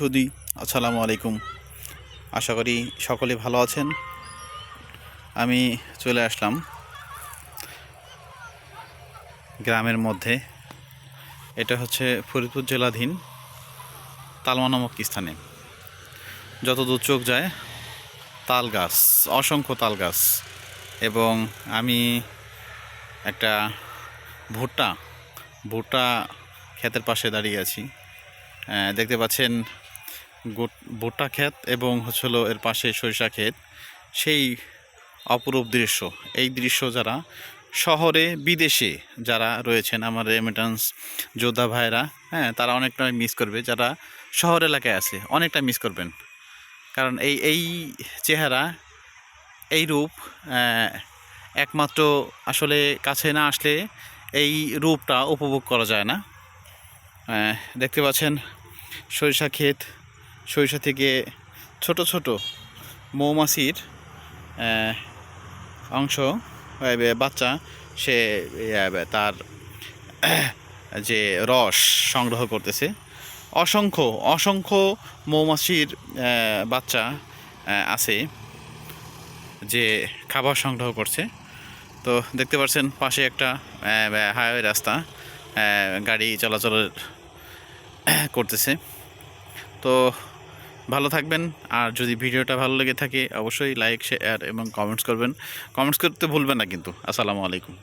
সুদি আসসালামু আলাইকুম। আশা করি সকলে ভালো আছেন। আমি চলে আসলাম গ্রামের মধ্যে। এটা হচ্ছে ফরিদপুর জেলাধীন তালমা নামক স্থানে। যত দূর চোখ যায়, তাল গাছ, অসংখ্য তাল গাছ। এবং আমি একটা ভুট্টা ভুট্টা ক্ষেতের পাশে দাঁড়িয়ে আছি। দেখতে পাচ্ছেন ভুট্টা ক্ষেত এবং হচ্ছে হলো এর পাশে সরিষা ক্ষেত। সেই অপরূপ দৃশ্য, এই দৃশ্য যারা শহরে, বিদেশে যারা রয়েছেন আমার রেমিটান্স যোদ্ধা ভাইরা হ্যাঁ তারা অনেকটা মিস করবে। যারা শহর এলাকায় আছে, অনেকটা মিস করবেন। কারণ এই এই চেহারা, এই রূপ একমাত্র আসলে কাছে না আসলে এই রূপটা উপভোগ করা যায় না। দেখতে পাচ্ছেন সরিষা ক্ষেত সরিষা থেকে ছোট ছোট মৌমাছির অংশ বাচ্চা, সে তার, যে রস সংগ্রহ করতেছে। অসংখ্য অসংখ্য মৌমাছির বাচ্চা আছে যে খাবার সংগ্রহ করছে। তো দেখতে পাচ্ছেন পাশে একটা হাইওয়ে রাস্তা গাড়ি চলাচলের করতেছে। তো ভালো থাকবেন। আর যদি ভিডিওটা ভালো লেগে থাকে, অবশ্যই লাইক শেয়ার এবং কমেন্টস করবেন। কমেন্টস করতে ভুলবেন না কিন্তু। আসসালামু আলাইকুম।